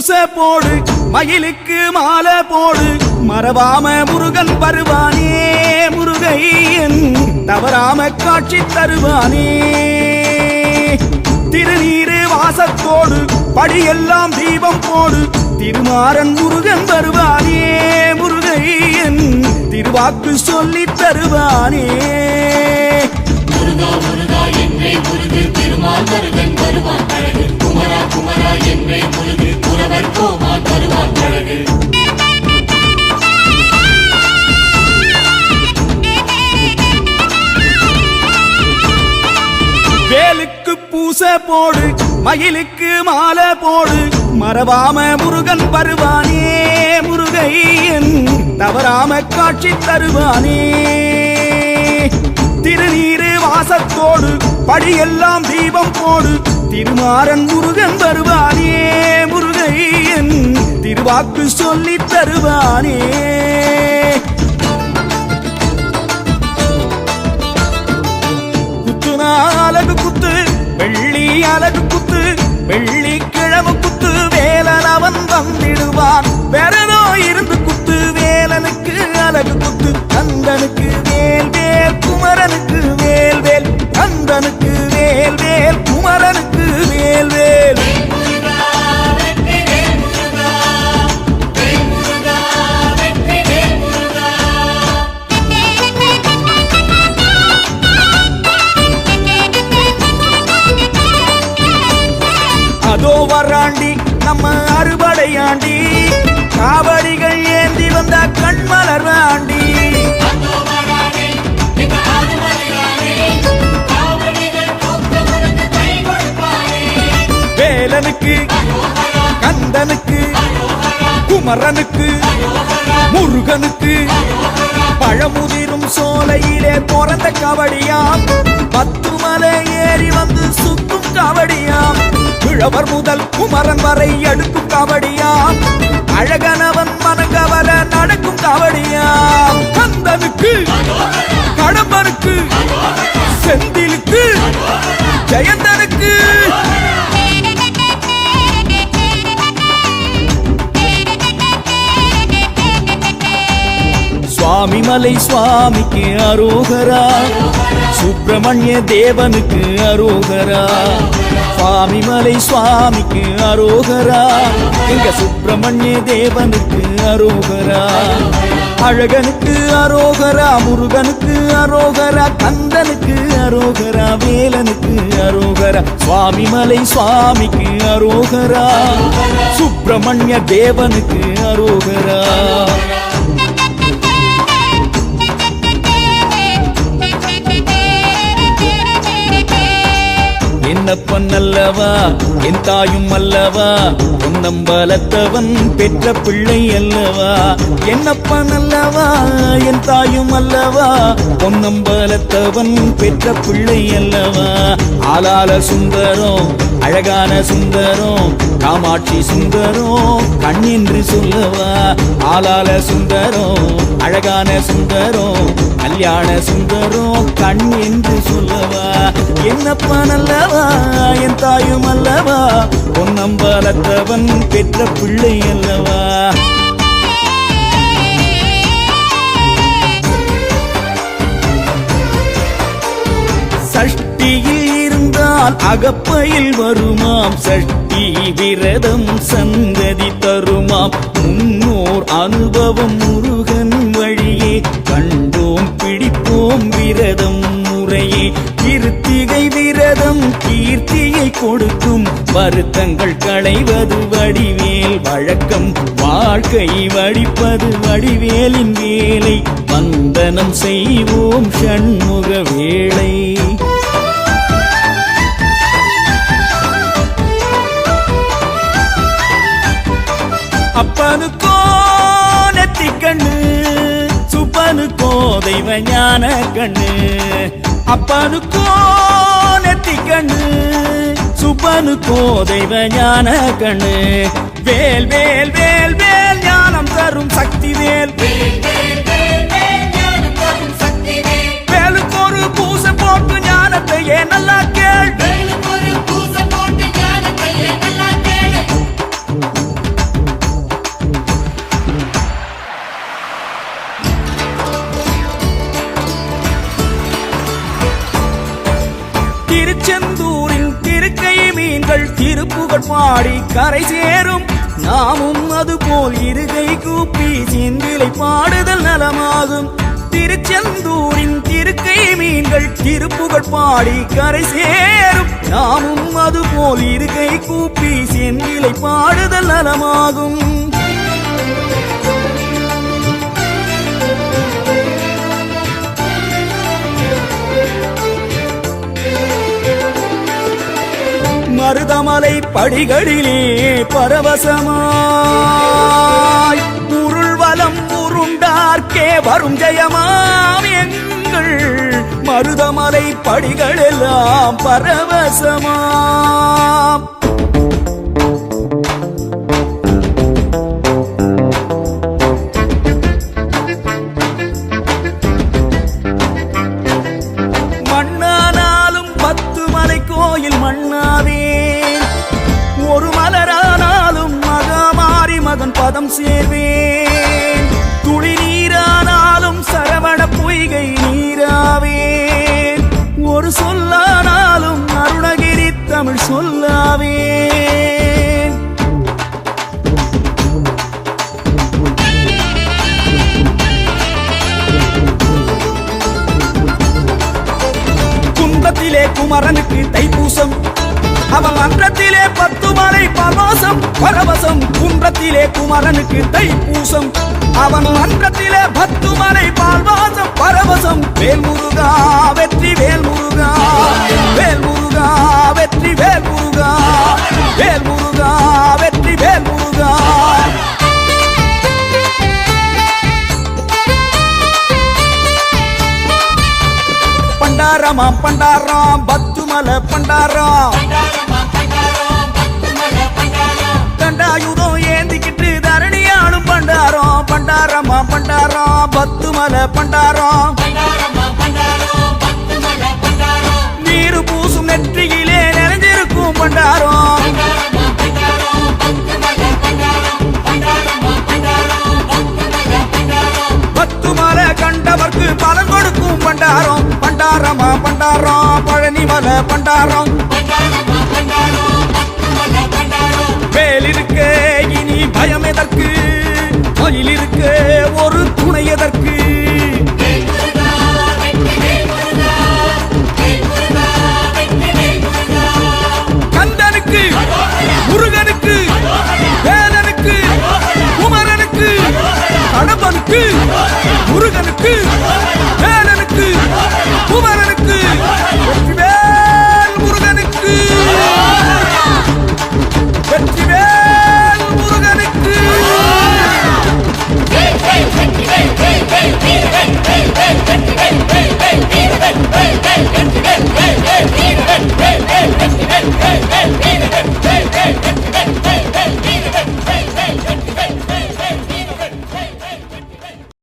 பூசை போடு மயிலுக்கு மாலை போடு மறவாம முருகன் வருவானே முருகையன் தவறாம காட்சி தருவானே. திருநீரு வாசத்தோடு படியெல்லாம் தீபம் போடு திருமாறன் முருகன் வருவானே முருகையன் திருவாக்கு சொல்லி தருவானே. பூசை போடு மயிலுக்கு மாலை போடு. மறவாம முருகன் வருவானே முருகையன் தவறாம காட்சி தருவானே. திருநீரு வாசத்தோடு படியெல்லாம் தீபம் போடு. திருமாறன் முருகன் வருவானே முருகையன் திருவாக்கு சொல்லி தருவானே. குத்துனா அழகு குத்து அழகு குத்து வெள்ளி கிழமை குத்து வேலன் அவன் வந்திடுவான் வேறதோ இருந்து குத்து வேலனுக்கு அழகு குத்து கந்தனுக்கு குமரனுக்கு முருகனுக்கு பழமுதிரும் சோலையிலே பிறந்த கவடியாம். பத்து மலை ஏறி வந்து சுத்தும் கவடியாம். கிழவர் முதல் குமரன் வரை எடுக்கும் கவடியாம். அழகனவன் மனங்கவர நடக்கும் கவடியாம். கந்தனுக்கு கடம்பனுக்கு செந்திலுக்கு ஜெயந்தனுக்கு சுவாமி மலை சுவாமிக்கு அரோகரா. சுப்பிரமணிய தேவனுக்கு அரோகரா. சுவாமி மலை சுவாமிக்கு அரோகரா. எங்க சுப்பிரமணிய தேவனுக்கு அரோகரா. அழகனுக்கு அரோகரா முருகனுக்கு அரோகரா கந்தனுக்கு அரோகரா வேலனுக்கு அரோகரா. சுவாமி மலை சுவாமிக்கு அரோகரா. சுப்பிரமணிய தேவனுக்கு அரோகரா. என்னப்பன் அல்லவா என் தாயும் அல்லவா? பொன்னம்பலத்தவன் பெற்ற பிள்ளை அல்லவா? என்னப்பன் அல்லவா? என் தாயும் அல்லவா? பொன்னம்பலத்தவன் பெற்ற பிள்ளை அல்லவா? ஆலால சுந்தரம் அழகான சுந்தரம் காமாட்சி சுந்தரம் கண் என்று சொல்லவா? ஆலால சுந்தரம் அழகான சுந்தரம் கல்யாண சுந்தரம் கண் என்று சொல்லவா? என்னப்பா நல்லவா? என் தாயும் அல்லவா? பொன்னம்பலத்தவன் பெற்ற பிள்ளை அல்லவா? சஷ்டியில் இருந்தால் அகப்பையில் வருமாம். சஷ்டி விரதம் சந்ததி தருமாம். முன்னோர் அனுபவம் முருகன் கொடுக்கும் வருத்தங்கள் களைவது வடிவேல். வழக்கம் வாழ்க்கை வடிப்பது வடிவேலின் வேலை. வந்தனம் செய்வோம் ஷண்முக வேளை. அப்பனுக்கோ நெத்தி கண்ணு சுப்பனுக்கோ தெய்வ ஞான கண்ணு. அப்பனுக்கோ நெத்தி கண்ணு சுப்பனுக்கோ தெய்வ ஞான கண்ணு. திருப்புகழ் பாடி கரை சேரும். நாமும் அதுபோல் இருகை கூப்பி சிந்திலை பாடுதல் நலமாகும். திருச்செந்தூரின் திருக்கை மீன்கள் திருப்புகழ் பாடி கரை சேரும். நாமும் அதுபோல் இருக்கை கூப்பி செந்திலை பாடுதல் நலமாகும். மருதமலை படிகளிலே பரவசமாய் உருள்வலம் உருண்டார்க்கே வரும் ஜெயமாம் எங்கள் மருதமலை படிகளெல்லாம் பரவசமாம். மண்ணானாலும் பத்து மலை கோயில் மண்ணாவே ஒரு மலரானாலும் மகாமாரி மகன் பதம் சேர்வேன். துளி நீரானாலும் சரவண பொய்கை நீராவேன். ஒரு சொல்லானாலும் அருணகிரி தமிழ் சொல்லாவே குன்றத்திலே தைப்பூசம். அவன் அன்றத்திலே பத்து மலை பரவசம். பரவசம் குன்றத்திலே குமரனுக்கு தைப்பூசம். அவன் மன்றத்திலே பத்து மலை பால்வாசம். பரவசம் வேல் முருகா வெற்றி வேல் முருகா வேல் முருகா வெற்றி வேல் முருகா வேல் முருகா வெற்றி வேல் முருகா பண்டாரமாம் பத்து பத்துமலை பண்டாரம். கண்டாயுதம் ஏந்திக்கிட்டு தரணியாலும் பண்டாரம். பண்டாரமா பண்டாரம் பத்து மலை பண்டாரம். நீரு பூசும் நெற்றியிலே நிறைஞ்சிருக்கும் பண்டாரம். பத்து மலை கண்டவர்க்கு பலன் கொடுக்கும் பண்டாரம். பண்டாரமா பண்டாரம். பழனிமலை பண்டாரம். வேலிருக்க இனி பயம் எதற்கு? மயில் ஒரு துணை எதற்கு? கந்தனுக்கு முருகனுக்கு வேலனுக்கு குமரனுக்கு கடம்பனுக்கு முருகனுக்கு